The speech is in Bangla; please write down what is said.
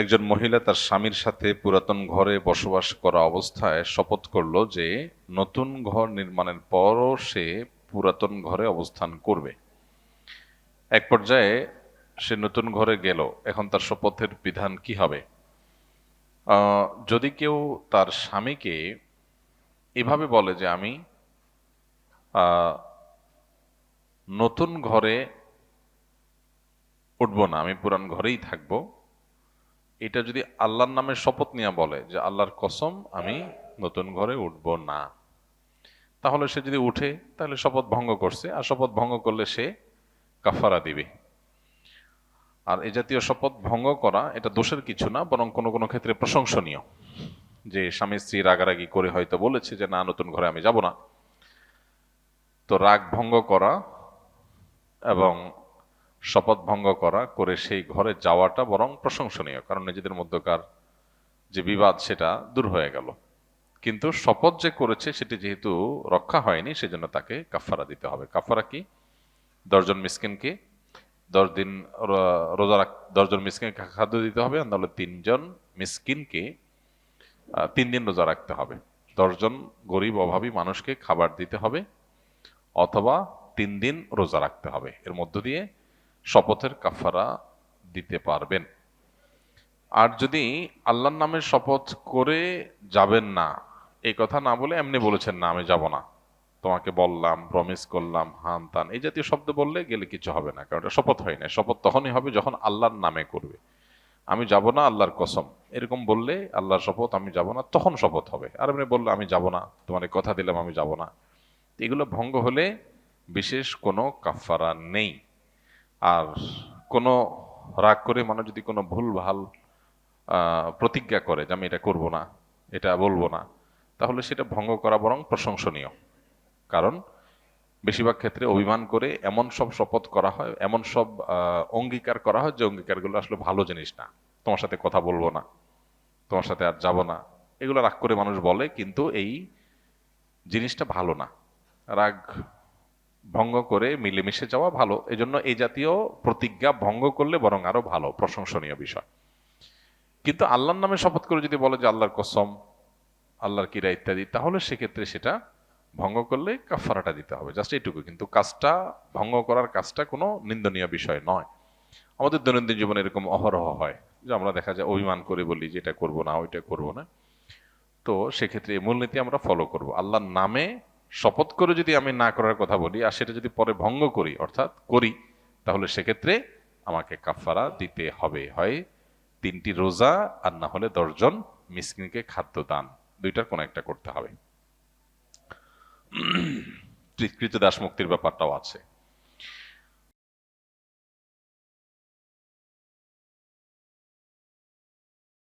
একজন মহিলা তার স্বামীর সাথে পুরাতন ঘরে বসবাস করা অবস্থায় শপথ করল যে নতুন ঘর নির্মাণের পরও সে পুরাতন ঘরে অবস্থান করবে। এক পর্যায়ে সে নতুন ঘরে গেল। এখন তার শপথের বিধান কি হবে? যদি কেউ তার স্বামীকে এভাবে বলে যে আমি নতুন ঘরে উঠবো না, আমি পুরান ঘরেই থাকব এটা যদি আল্লাহর নামে শপথ নিয়ে বলে যে আল্লাহর কসম, আমি নতুন ঘরে উঠবো না। তাহলে সে যদি উঠে, তাহলে শপথ ভঙ্গ করছে, আর শপথ ভঙ্গ করলে সে কাফারা দিবে। আর এ জাতীয় শপথ ভঙ্গ করা, এটা দোষের কিছু না, বরং কোনো কোনো ক্ষেত্রে প্রশংসনীয়। যে স্বামী স্ত্রী রাগারাগি করে হয়তো বলেছে যে, না, নতুন ঘরে আমি যাব না। তো রাগ ভঙ্গ করা এবং শপথ ভঙ্গ করা, করে সেই ঘরে যাওয়াটা বরং প্রশংসনীয়, কারণ নিজেদের মধ্যকার যে বিবাদ সেটা দূর হয়ে গেল। কিন্তু শপথ যে করেছে সেটি যেহেতু রক্ষা হয়নি, সেজন্য তাকে কাফারা দিতে হবে। কাফারা কি? দশজন মিসকিনকে দশ দিন রোজা রাখ, দশজন মিসকিনকে খাদ্য দিতে হবে, আর নাহলে তিনজন মিসকিনকে তিন দিন রোজা রাখতে হবে। দশজন গরিব, অভাবী মানুষকে খাবার দিতে হবে, অথবা তিন দিন রোজা রাখতে হবে। এর মধ্য দিয়ে শপথের কাফারা দিতে পারবেন। আর যদি আল্লাহর নামে শপথ করে যাবেন না, এই কথা না বলে এমনি বলেছেন, না, আমি যাব না। তোমাকে বললাম প্রমিস করলাম, হান তান। এই জাতীয় শব্দ বললে গেলে কিছু হবে না, কারণ এটা শপথ হয় না। শপথ তখনই হবে যখন আল্লাহর নামে করবে। আমি যাব না, আল্লাহর কসম। এরকম বললে আল্লাহর শপথ, আমি যাব না, তখন শপথ হবে। আর এমনি বললে, আমি যাব না, তোমার কথা দিলাম, আমি যাব না। এগুলো ভঙ্গ হলে বিশেষ কোনো কাফারা নেই। আর কোনো রাগ করে মানুষ যদি কোনো ভুল ভালো প্রতিজ্ঞা করে যে আমি এটা করব না, এটা বলব না, তাহলে সেটা ভঙ্গ করা বরং প্রশংসনীয়। কারণ বেশিরভাগ ক্ষেত্রে অভিমান করে এমন সব শপথ করা হয়, এমন সব অঙ্গীকার করা হয় যে অঙ্গীকারগুলো আসলে ভালো জিনিস না। তোমার সাথে কথা বলব না, তোমার সাথে আর যাব না। এগুলো রাগ করে মানুষ বলে, কিন্তু এই জিনিসটা ভালো না। রাগ ভঙ্গ করে মিলেমিশে যাওয়া ভালো। এজন্য এই জাতীয় প্রতিজ্ঞা ভঙ্গ করলে বরং আরও ভালো, প্রশংসনীয় বিষয়। কিন্তু আল্লাহর নামে শপথ করে যদি বলে যে আল্লাহর কসম, আল্লাহর কিরা ইত্যাদি, তাহলে সেক্ষেত্রে সেটা ভঙ্গ করলে কাফারাটা দিতে হবে, জাস্ট এইটুকু। কিন্তু কাজটা, ভঙ্গ করার কাজটা কোনো নিন্দনীয় বিষয় নয়। আমাদের দৈনন্দিন জীবনে এরকম অহরহ হয় যে আমরা দেখা যায় অভিমান করে বলি যে এটা করব না, ওইটা করব না। তো সেক্ষেত্রে এই মূলনীতি আমরা ফলো করব। আল্লাহর নামে শপথ করে যদি আমি না করার কথা বলি, আর সেটা যদি পরে ভঙ্গ করি, অর্থাৎ করি, তাহলে সেক্ষেত্রে আমাকে কাফারা দিতে হবে। হয় তিনটি রোজা আর না হলে দশজন মিসকিনকে খাদ্য দান। দুইটার কোনো একটা করতে হবে। কৃত দাস মুক্তির ব্যাপারটাও আছে।